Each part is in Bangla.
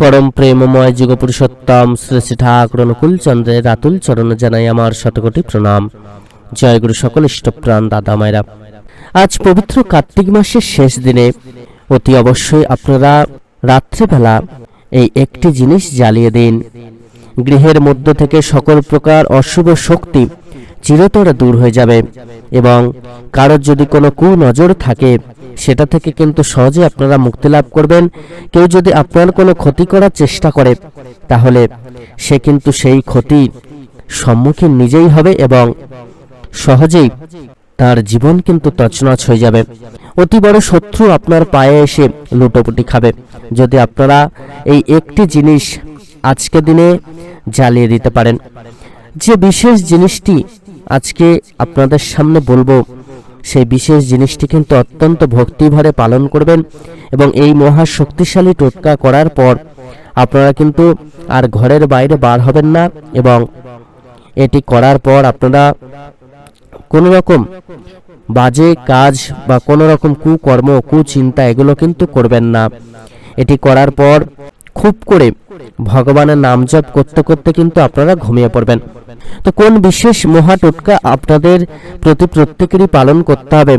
পরম প্রেমময় যুগ পুরুষোত্তম শ্রী শ্রী ঠাকুর অনুকূল চন্দ্রের রাতুল চরণ জানাই আমার শতকোটি প্রণাম। জয় গুরু সকল ইষ্টপ্রাণ দাদা মায়েরা। আজ পবিত্র কার্তিক মাসের শেষ দিনে অতি অবশ্যই আপনারা রাত্রেবেলা এই একটি জিনিস জ্বালিয়ে দিন। গৃহের মধ্য থেকে সকল প্রকার অশুভ শক্তি চিরতরে দূর হয়ে যাবে এবং কারোর যদি কোনো কুনজর থাকে সেটা থেকে কিন্তু সহজে আপনারা মুক্তি লাভ করবেন। কেউ যদি আপনার কোনো ক্ষতি করার চেষ্টা করে, তাহলে সে কিন্তু সেই ক্ষতি সম্মুখীন নিজেই হবে এবং সহজেই তার জীবন কিন্তু তছনছ হয়ে যাবে। অতি বড় শত্রু আপনার পায়ে এসে লুটোপুটি খাবে। যদি আপনারা এই একটি জিনিস আজকে দিনে জ্বালিয়ে দিতে পারেন, যে বিশেষ জিনিসটি আজকে আপনাদের সামনে বলব সেই বিশেষ জিনিসটি কিন্তু অত্যন্ত ভক্তিভরে পালন করবেন এবং এই মহা শক্তিশালী টোটকা করার পর আপনারা কিন্তু আর ঘরের বাইরে বার হবেন না এবং এটি করার পর আপনারা কোনো রকম বাজে কাজ বা কোনো রকম কুকর্ম, কুচিন্তা এগুলো কিন্তু করবেন না। এটি করার পর খুব করে ভগবানের নাম জপ করতে করতে কিন্তু আপনারা ঘুমিয়ে পড়বেন। তো কোন বিশেষ মহা টোটকা আপনাদের প্রতি প্রত্যেকেরই পালন করতে হবে?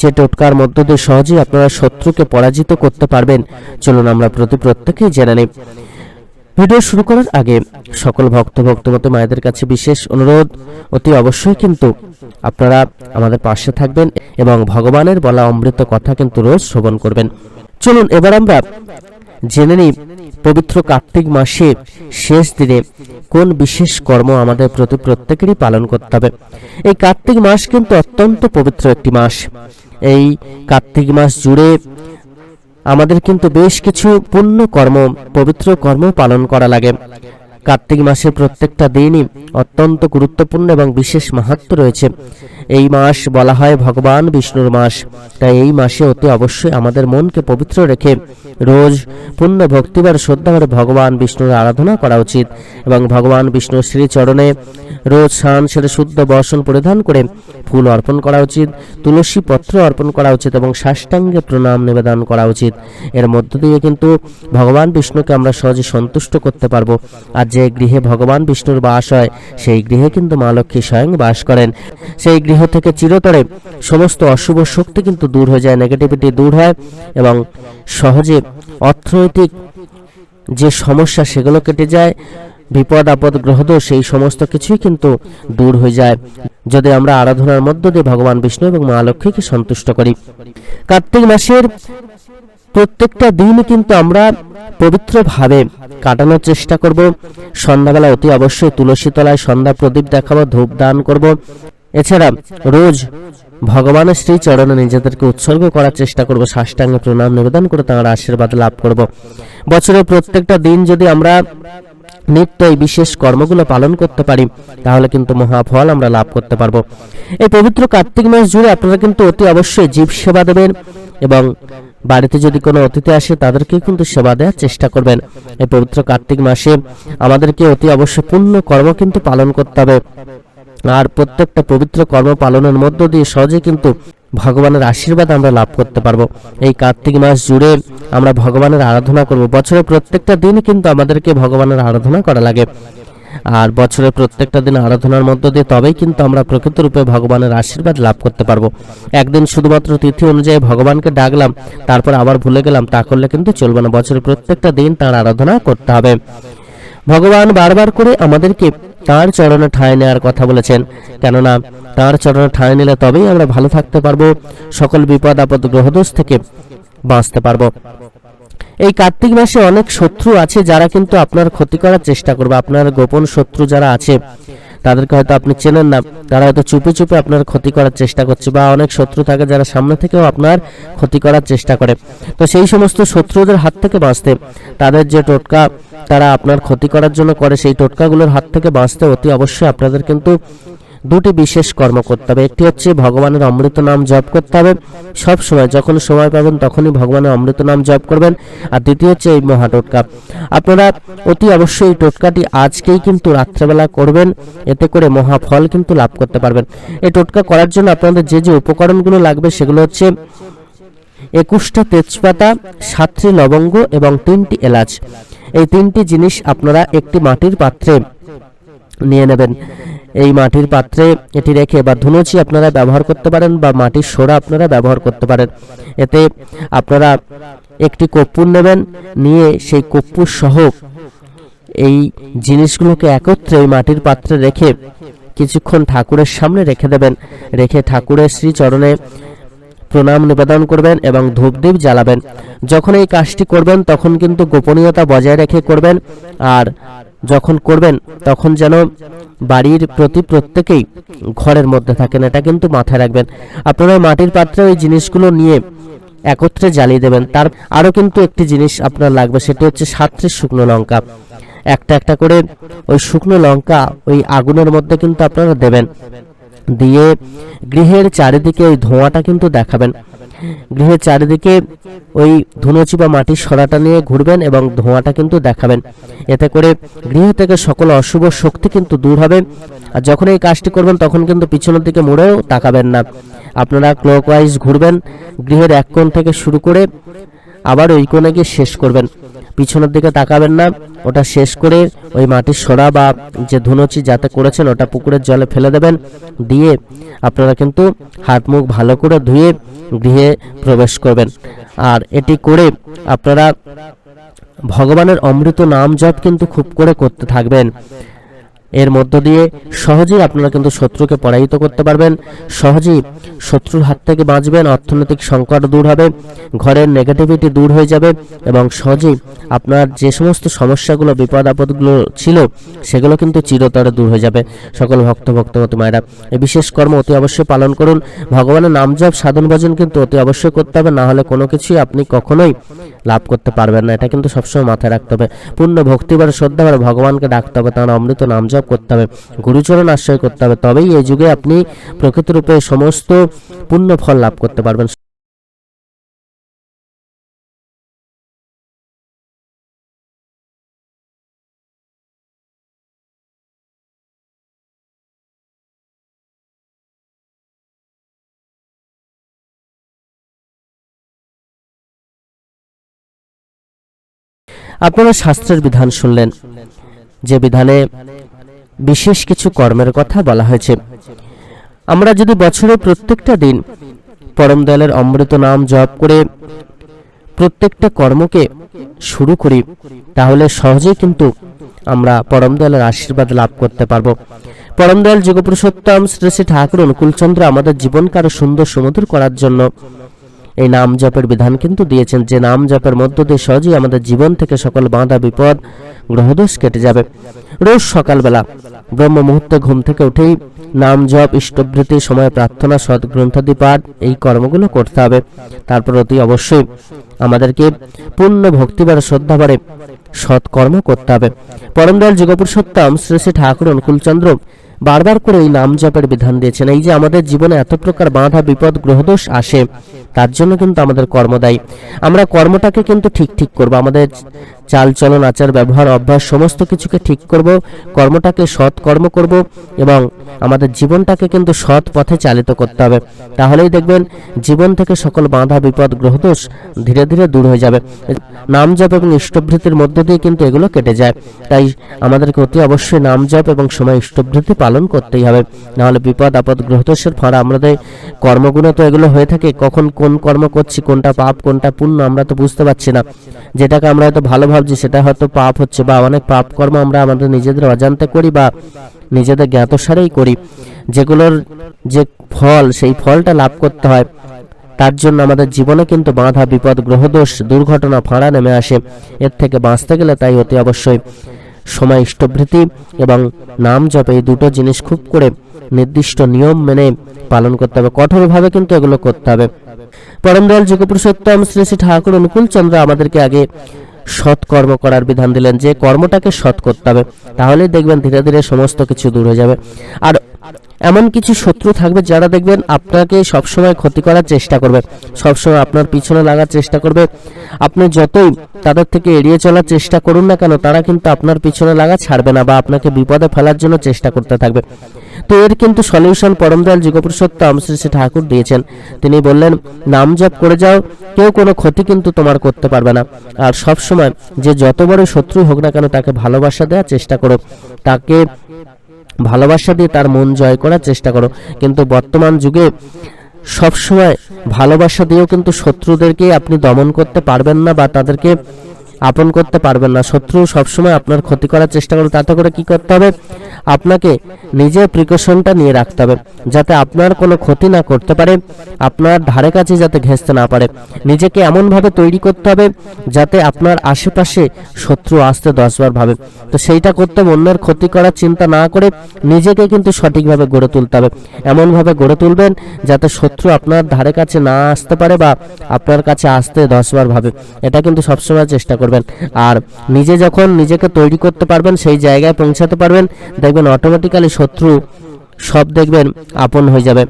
যে টোটকার মধ্য দিয়ে সহজেই আপনারা শত্রুকে পরাজিত করতে পারবেন। চলুন আমরা প্রতি প্রত্যেকেই জেনে নিই। ভিডিও শুরু করার আগে সকল ভক্ত ভক্তমত মায়েদের কাছে বিশেষ অনুরোধ। অতি অবশ্যই কিন্তু আপনারা আমাদের পাশে থাকবেন এবং ভগবানের বলা অমৃত কথা কিন্তু রোজ শ্রবণ করবেন। চলুন এবার আমরা জেনে নিই, পবিত্র কার্তিক মাসে শেষ দিনে কোন বিশেষ কর্ম আমাদের প্রতি প্রত্যেকেরই পালন করতে হবে। এই কার্তিক মাস কিন্তু অত্যন্ত পবিত্র একটি মাস। এই কার্তিক মাস জুড়ে আমাদের কিন্তু বেশ কিছু পুণ্য কর্ম, পবিত্র কর্ম পালন করা লাগে। কার্তিক মাসের প্রত্যেকটা দিনই অত্যন্ত গুরুত্বপূর্ণ এবং বিশেষ মাহাত্ম রয়েছে। এই মাস বলা হয় ভগবান বিষ্ণুর মাস। তাই এই মাসে অতি অবশ্যই আমাদের মনকে পবিত্র রেখে রোজ পুণ্য ভক্তিবার শ্রদ্ধাভরে ভগবান বিষ্ণুর আরাধনা করা উচিত এবং ভগবান বিষ্ণুর শ্রীচরণে রোজ স্নান, সেরে শুদ্ধ বসন পরিধান করে ফুল অর্পণ করা উচিত, তুলসী পত্র অর্পণ করা উচিত এবং সাষ্টাঙ্গে প্রণাম নিবেদন করা উচিত। এর মধ্য দিয়ে কিন্তু ভগবান বিষ্ণুকে আমরা সহজে সন্তুষ্ট করতে পারব। আর যে গৃহে ভগবান বিষ্ণুর বাস হয়, সেই গৃহে কিন্তু মা লক্ষ্মী স্বয়ং বাস করেন। সেই গৃহ থেকে চিরতরে সমস্ত অশুভ শক্তি কিন্তু দূর হয়ে যায় নেগেটিভিটি দূর হয় এবং সহজে অর্থনৈতিক যে সমস্যা সেগুলো কেটে যায়, বিপদ, আপদ, গ্রহদোষ, সেই সমস্ত কিছুই কিন্তু দূর হয়ে যায়। যদি আমরা আরাধনার মধ্য দিয়ে ভগবান বিষ্ণু এবং মা লক্ষ্মীকে সন্তুষ্ট করি। কার্তিক মাসের প্রত্যেকটা দিন কিন্তু আমরা পবিত্রভাবে কাটানোর চেষ্টা করব। সন্ধ্যাবেলা অতি অবশ্যই তুলসী তলায় সন্ধ্যা প্রদীপ দেখাবো ধূপ দান করব। এছাড়া রোজ ভগবানের শ্রী চরণে নিজেদেরকে উৎসর্গ করার চেষ্টা করব, সাষ্টাঙ্গে প্রণাম নিবেদন করে তাঁর আশীর্বাদ লাভ করব। বছরের প্রত্যেকটা দিন যদি আমরা নিত্য এই বিশেষ কর্মগুলো পালন করতে পারি, তাহলে কিন্তু মহাফল আমরা লাভ করতে পারব। এই পবিত্র কার্তিক মাস জুড়ে আপনারা কিন্তু অতি অবশ্যই জীব সেবা দেবেন এবং বাড়িতে যদি কোনো অতিথি আসে তাদেরকে কিন্তু সেবা দেওয়ার চেষ্টা করবেন। এই পবিত্র কার্তিক মাসে আমাদেরকে অতি অবশ্য পূর্ণ কর্ম কিন্তু পালন করতে হবে। আর প্রত্যেকটা পবিত্র কর্ম পালনের মধ্য দিয়ে সহজে কিন্তু ভগবানের আশীর্বাদ আমরা লাভ করতে পারব। এই কার্তিক মাস জুড়ে আমরা ভগবানের আরাধনা করব। বছরের প্রত্যেকটা দিন কিন্তু আমাদেরকে ভগবানের আরাধনা করা লাগে। আর বছরের প্রত্যেকটা দিন আরাধনার মধ্য দিয়ে তবেই কিন্তু আমরা প্রকৃত রূপে ভগবানের আশীর্বাদ লাভ করতে পারব। একদিন শুধুমাত্র তিথি অনুযায়ী ভগবানকে ডাকলাম, তারপর আবার ভুলে গেলাম, তা করলে কিন্তু চলবে না। বছরের প্রত্যেকটা দিন তার আরাধনা করতে হবে। ভগবান বারবার করে আমাদেরকে তার চরণে ঠাঁই নেওয়ার কথা বলেছেন। কেননা তার চরণে ঠাঁই নিলে তবেই আমরা ভালো থাকতে পারব, সকল বিপদ আপদ গ্রহদোষ থেকে বাঁচতে পারব। এই কার্তিক মাসে অনেক শত্রু আছে যারা কিন্তু আপনার ক্ষতি করার চেষ্টা করবে। আপনার গোপন শত্রু যারা আছে, তাদেরকে হয়তো আপনি চেনেন না। তারা হয়তো চুপে চুপে আপনার ক্ষতি করার চেষ্টা করছে বা অনেক শত্রু থাকে যারা সামনে থেকেও আপনার ক্ষতি করার চেষ্টা করে। তো সেই সমস্ত শত্রুদের হাত থেকে বাঁচতে, তাদের যে টোটকা তারা আপনার ক্ষতি করার জন্য করে, সেই টোটকাগুলোর হাত থেকে বাঁচতে অতি অবশ্যই আপনাদের কিন্তু দুটি বিশেষ কর্ম করতে হবে। একটি হচ্ছে ভগবানের অমৃত নাম জপ করতে হবে। সব সময় যখন সময় পাবেন তখনই ভগবানের অমৃত নাম জপ করবেন। আর দ্বিতীয় হচ্ছে এই মহা টোটকা। আপনারা অতি অবশ্যই এই টোটকাটি আজকেই কিন্তু রাত্রেবেলা করবেন। এতে করে মহা ফল কিন্তু লাভ করতে পারবেন। এই টোটকা করার জন্য আপনাদের যে যে উপকরণগুলো লাগবে সেগুলো হচ্ছে একুশটা তেজপাতা, সাতটি লবঙ্গ এবং তিনটি এলাচ। এই তিনটি জিনিস আপনারা একটি মাটির পাত্রে নিয়ে নেবেন। এই মাটির পাত্রে এটি রেখে বা ধুনুচি আপনারা ব্যবহার করতে পারেন বা মাটির সোড়া আপনারা ব্যবহার করতে পারেন। এতে আপনারা একটি কর্পূর নেবেন, নিয়ে সেই কর্পূর সহ এই জিনিসগুলোকে একত্রে এই মাটির পাত্রে রেখে কিছুক্ষণ ঠাকুরের সামনে রেখে দেবেন। রেখে ঠাকুরের শ্রীচরণে প্রণাম নিবেদন করবেন এবং ধূপদীপ জ্বালাবেন। যখন এই কাজটি করবেন, তখন কিন্তু গোপনীয়তা বজায় রেখে করবেন। আর যখন করবেন, তখন যেন বাড়ির প্রতি প্রত্যেকেই ঘরের মধ্যে থাকেন। এটা কিন্তু মাথায় রাখবেন। আপনারা মাটির পাত্রে ওই জিনিসগুলো নিয়ে একত্রে জ্বালিয়ে দেবেন। তার আরও কিন্তু একটি জিনিস আপনার লাগবে, সেটি হচ্ছে সাতটি শুকনো লঙ্কা। একটা একটা করে ওই শুকনো লঙ্কা ওই আগুনের মধ্যে কিন্তু আপনারা দেবেন। দিয়ে গৃহের চারিদিকে ওই ধোঁয়াটা কিন্তু দেখাবেন। গৃহের চারিদিকে ওই ধুনুচি বা মাটির সরাটা নিয়ে ঘুরবেন এবং ধোঁয়াটা কিন্তু দেখাবেন। এতে করে গৃহ থেকে সকল অশুভ শক্তি কিন্তু দূর হবে। আর যখন এই কাজটি করবেন, তখন কিন্তু পিছনের দিকে মুড়েও তাকাবেন না। আপনারা ক্লকওয়াইজ ঘুরবেন, গৃহের এক কোণ থেকে শুরু করে আবার ওই কোণে গিয়ে শেষ করবেন। পিছনের দিকে তাকাবেন না, ওটা শেষ করে ওই মাটির সরা বা যে ধুনুচি যাতে করেছেন, ওটা পুকুরের জলে ফেলে দেবেন। দিয়ে আপনারা কিন্তু হাত মুখ ভালো করে ধুয়ে গৃহে প্রবেশ করবেন। আর এটি করে আপনারা ভগবানের অমৃত নাম জপ কিন্তু খুব করে করতে থাকবেন। এর মধ্য দিয়ে সহজেই আপনারা কিন্তু শত্রুকে পরাজিত করতে পারবেন, সহজেই শত্রুর হাত থেকে বাঁচবেন, অর্থনৈতিক সংকট দূর হবে, ঘরের নেগেটিভিটি দূর হয়ে যাবে এবং সহজেই আপনার যে সমস্ত সমস্যাগুলো, বিপদ আপদগুলো ছিল, সেগুলো কিন্তু চিরতরে দূর হয়ে যাবে। সকল ভক্ত ভক্তমতী মায়েরা, এই বিশেষ কর্ম অতি অবশ্যই পালন করুন। ভগবানের নাম জপ, সাধন ভজন কিন্তু অতি অবশ্যই করতে হবে, না হলে কোনো কিছুই আপনি কখনোই লাভ করতে পারবেন না। এটা কিন্তু সবসময় মাথায় রাখতে হবে। পূর্ণ ভক্তিবার শ্রদ্ধাবার ভগবানকে ডাকতে হবে, তার অমৃত নাম জপ করতে হবে, গুরুচরণ আশ্রয় করতে হবে। তবেই এই যুগে আপনি প্রকৃতরূপে সমস্ত পুণ্য ফল লাভ করতে পারবেন। আপনারা শাস্ত্রের বিধান শুনলেন, যে বিধানে বিশেষ কিছু কর্মের কথা বলা হয়েছে। আমরা যদি বছরের প্রত্যেকটা দিন পরম দয়ালের অমৃত নাম জপ করে প্রত্যেকটা কর্মকে শুরু করি, তাহলে সহজেই কিন্তু আমরা পরম দয়ালের আশীর্বাদ লাভ করতে পারব। পরম দয়াল যুগপুরুষোত্তম শ্রী শ্রী ঠাকুর অনুকূলচন্দ্র আমাদের জীবনকে আরও সুন্দর সুমধুর করার জন্য এই নাম জপের বিধান কিন্তু দিয়েছেন। যে নাম জপের মধ্য দিয়ে সহজেই আমাদের জীবন থেকে সকল বাঁধা বিপদ, গ্রহদোষ কেটে যাবে। রোজ সকালবেলা ব্রহ্ম মুহূর্তে ঘুম থেকে উঠেই নাম জপ ইষ্টভৃতি সময় প্রার্থনা সদ্গ্রন্থাদি পাঠ এই কর্মগুলো করতে হবে। তারপর অতি অবশ্যই আমাদেরকে পূর্ণ ভক্তিবার শ্রদ্ধা বাড়ে সৎকর্ম করতে হবে। পরমদয়াল যুগপুরুষোত্তম শ্রী শ্রী ঠাকুর অনুকূলচন্দ্র বারবার করে এই নাম জপের বিধান দিয়েছেন। এই যে আমাদের জীবনে এত প্রকার বাধা, বিপদ, গ্রহদোষ আসে, তার জন্য কিন্তু আমাদের কর্ম দায়ী। আমরা কর্মটাকে কিন্তু ঠিক ঠিক করব। আমাদের চাল চলন, আচার ব্যবহার, অভ্যাস, সমস্ত কিছুকে ঠিক করব, কর্মটাকে সৎ কর্ম করব এবং আমাদের জীবনটাকে কিন্তু সৎ পথে চালিত করতে হবে। তাহলেই দেখবেন জীবন থেকে সকল বাধা, বিপদ, গ্রহদোষ ধীরে ধীরে দূর হয়ে যাবে। নাম জপ এবং ইষ্টভৃতির মধ্য দিয়ে কিন্তু এগুলো কেটে যায়। তাই আমাদেরকে অতি অবশ্যই নাম জপ এবং সময় ইষ্টভৃতি পালন করতেই হবে। নাহলে বিপদ, আপদ, গ্রহদোষের ফলে আমাদের কর্মগুলো তো এগুলো হয়ে থাকে। কখন কোন কর্ম করছি, কোনটা পাপ, কোনটা পুণ্য আমরা তো বুঝতে পারছি না। যেটাকে আমরা হয়তো ভালো ভাবছি, সেটা হয়তো পাপ হচ্ছে বা অনেক পাপ কর্ম আমরা আমাদের নিজেদের অজান্তে করি বা নিজেদের জ্ঞাতসারেই করি। যেগুলোর যে ফল, সেই ফলটা লাভ করতে হয়। তার জন্য আমাদের জীবনে কিন্তু বাধা, বিপদ, গ্রহদোষ, দুর্ঘটনা ফাঁড়া নেমে আসে। এর থেকে বাঁচতে গেলে তাই অতি অবশ্যই। সময় ইষ্টভৃতি এবং নাম জপ এই দুটো জিনিস খুব করে নির্দিষ্ট নিয়ম মেনে পালন করতে হবে। কঠোরভাবে কিন্তু এগুলো করতে হবে। পরমদয়াল যুগপুরুষোত্তম শ্রী শ্রী ঠাকুর অনুকূল চন্দ্র আমাদেরকে আগে সৎ কর্ম করার বিধান দিলেন যে কর্মটাকে সৎ করতে হবে। তাহলেই দেখবেন ধীরে ধীরে সমস্ত কিছু দূর হয়ে যাবে। আর এমন কিছু শত্রু থাকবে যারা দেখবেন আপনাকে সবসময় ক্ষতি করার চেষ্টা করবে। সবসময় আপনার পিছনে লাগার চেষ্টা করবে। আপনি যতই তাদের থেকে এড়িয়ে চলার চেষ্টা করুন না কেন, তারা কিন্তু আপনার পিছনে লাগা ছাড়বে না বা আপনাকে বিপদে ফেলার জন্য চেষ্টা করতে থাকবে। তো এর কিন্তু সলিউশন পরমদয়াল যুগপুরুষোত্তম শ্রী শ্রী ঠাকুর দিয়েছেন। তিনি বললেন, নাম জপ করে যাও, কেউ কোনো ক্ষতি কিন্তু তোমার করতে পারবে না। আর সব সময় যে যত বড় শত্রু হোক না কেন, তাকে ভালোবাসা দেওয়ার চেষ্টা করো। তাকে ভালোবাসা দিয়ে তার মন জয় করার চেষ্টা করো। কিন্তু বর্তমান যুগে সবসময় ভালোবাসা দিয়েও কিন্তু শত্রুদেরকে আপনি দমন করতে পারবেন না বা তাদেরকে আপন করতে পারবেন না। শত্রু সবসময় আপনার ক্ষতি করার চেষ্টা করে তাতে করে কি করতে হবে? আপনাকে নিজের প্রিকশনটা নিয়ে রাখতে হবে, যাতে আপনার কোনো ক্ষতি না করতে পারে, আপনার ধারে কাছে যাতে ঘেঁচতে না পারে। নিজেকে এমনভাবে তৈরি করতে হবে, যাতে আপনার আশেপাশে শত্রু আসতে দশবার ভাবে। তো সেইটা করতে অন্যের ক্ষতি করার চিন্তা না করে নিজেকে কিন্তু সঠিকভাবে গড়ে তুলতে হবে। এমনভাবে গড়ে তুলবেন, যাতে শত্রু আপনার ধারে কাছে না আসতে পারে বা আপনার কাছে আসতে দশবার ভাবে। এটা কিন্তু সবসময় চেষ্টা করবেন। আর নিজে যখন নিজেকে তৈরি করতে পারবেন, সেই জায়গায় পৌঁছাতে পারবেন। দেখবেন অটোমেটিক্যালি শত্রু সব দেখবেন আপন হয়ে যাবে।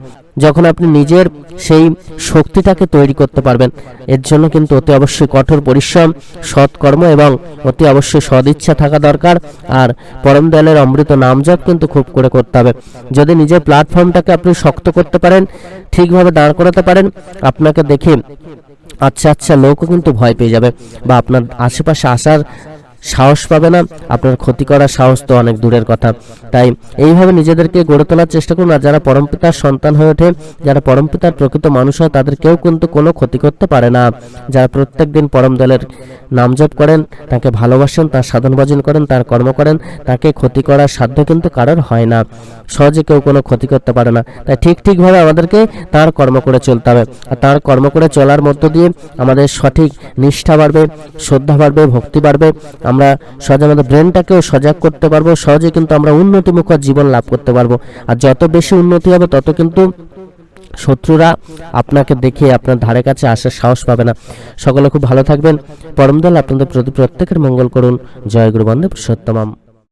যখন আপনি নিজের সেই শক্তিটাকে তৈরি করতে পারবেন, এর জন্য কিন্তু অতি অবশ্যই কঠোর পরিশ্রম, সৎকর্ম এবং অতি অবশ্যই সদিচ্ছা থাকা দরকার। আর পরম দয়ালের অমৃত নাম জপ কিন্তু খুব করে করতে হবে। যদি নিজের প্ল্যাটফর্মটাকে আপনি শক্ত করতে পারেন, ঠিকভাবে দাঁড় করাতে পারেন, আপনাকে দেখে আচ্ছা আচ্ছা লোকও কিন্তু ভয় পেয়ে যাবে বা আপনার আশেপাশে আসার সাহস পাবে না। আপনার ক্ষতি করার সাহস তো অনেক দূরের কথা। তাই এইভাবে নিজেদেরকে গড়ে তোলার চেষ্টা করুন। আর যারা পরমপিতার সন্তান হয়ে ওঠে, যারা পরমপিতার প্রকৃত মানুষ হয়, তাদের কেউ কিন্তু কোনো ক্ষতি করতে পারে না। যারা প্রত্যেক দিন পরম দলের নাম জপ করেন, তাকে ভালোবাসেন, তার সাধন ভজন করেন, তার কর্ম করেন, তাকে ক্ষতি করার সাধ্য কিন্তু কারোর হয় না। সহজে কেউ কোনো ক্ষতি করতে পারে না। তাই ঠিক ঠিকভাবে আমাদেরকে তার কর্ম করে চলতে হবে। আর তার কর্ম করে চলার মধ্য দিয়ে আমাদের সঠিক নিষ্ঠা বাড়বে, শ্রদ্ধা বাড়বে, ভক্তি বাড়বে। আমরা সহজে আমাদের ব্রেনটাকেও সজাগ করতে পারব, সহজে কিন্তু আমরা উন্নতিমুখর জীবন লাভ করতে পারব। আর যত বেশি উন্নতি হবে, তত কিন্তু শত্রুরা আপনাকে দেখে আপনার ধারে কাছে আসার সাহস পাবে না। সকলে খুব ভালো থাকবেন। পরমদল আপনাদের প্রতি প্রত্যেকের মঙ্গল করুন। জয় গুরু বন্দে পুরুষোত্তমম।